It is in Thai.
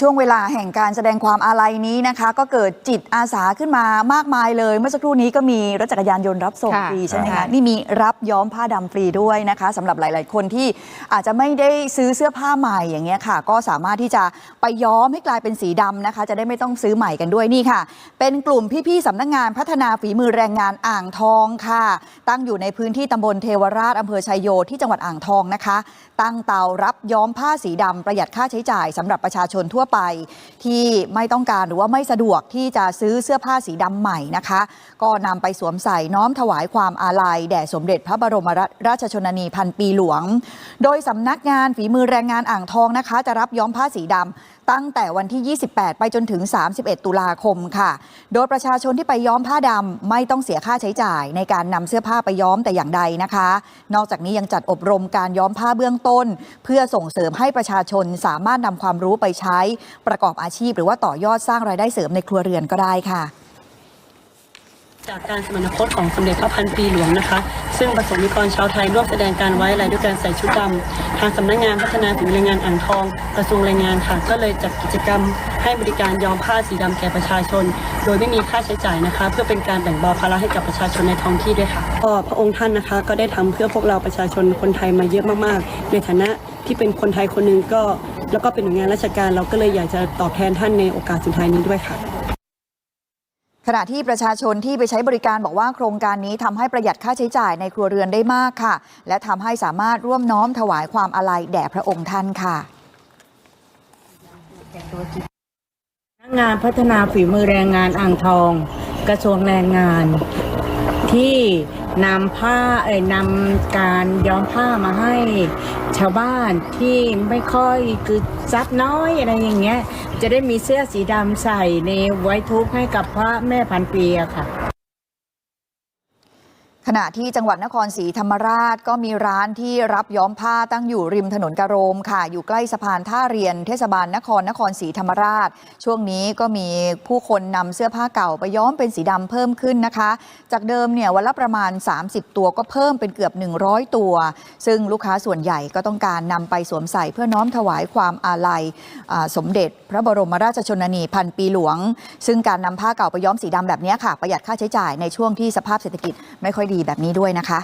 ช่วงเวลาแห่งการแสดงความอาลัยนี้นะคะ ก็เกิดจิตอาสาขึ้นมามากมายเลย เมื่อสักครู่นี้ก็มีรถจักรยานยนต์รับส่งค่ะฟรีใช่ไหมค่ะคะนี่มีรับย้อมผ้าดำฟรีด้วยนะคะสำหรับหลาย ๆ คนที่อาจจะไม่ได้ซื้อเสื้อผ้าใหม่อย่างเงี้ยค่ะ ก็สามารถที่จะไปย้อมให้กลายเป็นสีดำนะคะ จะได้ไม่ต้องซื้อใหม่กันด้วยนี่ค่ะ เป็นกลุ่มพี่ ๆสำนักงานพัฒนาฝีมือแรงงานอ่างทองค่ะ ตั้งอยู่ในพื้นที่ตำบลเทวราชอำเภอชัยโยที่จังหวัดอ่างทองนะคะ ตั้งเตารับย้อมผ้าสีดำประหยัดค่าใช้จ่ายสำหรับประชาชนทั่วไป ที่ไม่ต้องการหรือว่าไม่สะดวกที่จะซื้อเสื้อผ้าสีดำใหม่นะคะ ก็นำไปสวมใส่น้อมถวายความอาลัย แด่สมเด็จพระบรมราชชนนีพันปีหลวง โดยสำนักงานฝีมือแรงงานอ่างทองนะคะ จะรับย้อมผ้าสีดำ ตั้งแต่วันที่ 28 ไปจนถึง 31 ตุลาคมค่ะ โดยประชาชนที่ไปย้อมผ้าดำไม่ต้องเสียค่าใช้จ่าย ในการนำเสื้อผ้าไปย้อมแต่อย่างใดนะคะ นอกจากนี้ยังจัดอบรมการย้อมผ้าเบื้องต้น เพื่อส่งเสริมให้ประชาชนสามารถนำความรู้ไปใช้ ประกอบอาชีพ หรือว่าต่อยอดสร้างรายได้เสริมในครัวเรือนก็ได้ค่ะ จากการสมรรคตของสมเด็จพระพันปีหลวงนะคะ ซึ่งประสงนิกรชาวไทยร่วมแสดงการไว้อะไรด้วยการใส่ชุดดำทางสำนักงานพัฒนาฝีมือแรงงานอ่างทองกระทรวงแรงงานค่ะ ก็เลยจัดกิจกรรมให้บริการย้อมผ้าสีดำแก่ประชาชน โดยไม่มีค่าใช้จ่ายนะคะ เพื่อเป็นการแบ่งเบาภาระให้กับประชาชนในท้องที่ด้วยค่ะก็พระองค์ท่านนะคะก็ได้ทำเพื่อพวกเราประชาชนคนไทยมาเยอะมากๆ ในฐานะที่เป็นคนไทยคนหนึ่งก็ แล้วก็เป็นหน่วยงานราชการเราก็เลยอยากจะตอบแทนท่านในโอกาสสุดท้ายนี้ด้วยค่ะ ขณะที่ประชาชนที่ไปใช้บริการบอกว่าโครงการนี้ทำให้ประหยัดค่าใช้จ่ายในครัวเรือนได้มากค่ะ และทำให้สามารถร่วมน้อมถวายความอาลัยแด่พระองค์ท่านค่ะนักงานพัฒนาฝีมือแรงงานอ่างทอง กระทรวงแรงงานที่ นำผ้าเอ่ยนำการย้อมผ้ามาให้ชาวบ้านที่ไม่ค่อยคือซับน้อยอะไรอย่างเงี้ย จะได้มีเสื้อสีดำใส่ในไว้ทุกข์ให้กับพระแม่พันปีอะค่ะ ขณะที่จังหวัดนครศรีธรรมราชก็มีร้านที่รับย้อมผ้าตั้งอยู่ริมถนนกระโรมค่ะ อยู่ใกล้สะพานท่าเรียนเทศบาลนครนครศรีธรรมราช ช่วงนี้ก็มีผู้คนนำเสื้อผ้าเก่าไปย้อมเป็นสีดำเพิ่มขึ้นนะคะ จากเดิมเนี่ยวันละประมาณ 30 ตัวก็เพิ่มเป็นเกือบ 100 ตัว ซึ่งลูกค้าส่วนใหญ่ก็ต้องการนำไปสวมใส่เพื่อน้อมถวายความอาลัยสมเด็จ พระบรมราชชนนีพันปีหลวง ซึ่งการนำผ้าเก่าไปย้อมสีดำแบบนี้ค่ะ ประหยัดค่าใช้จ่ายในช่วงที่สภาพเศรษฐกิจไม่ค่อยดีีแบบนี้ด้วยนะคะ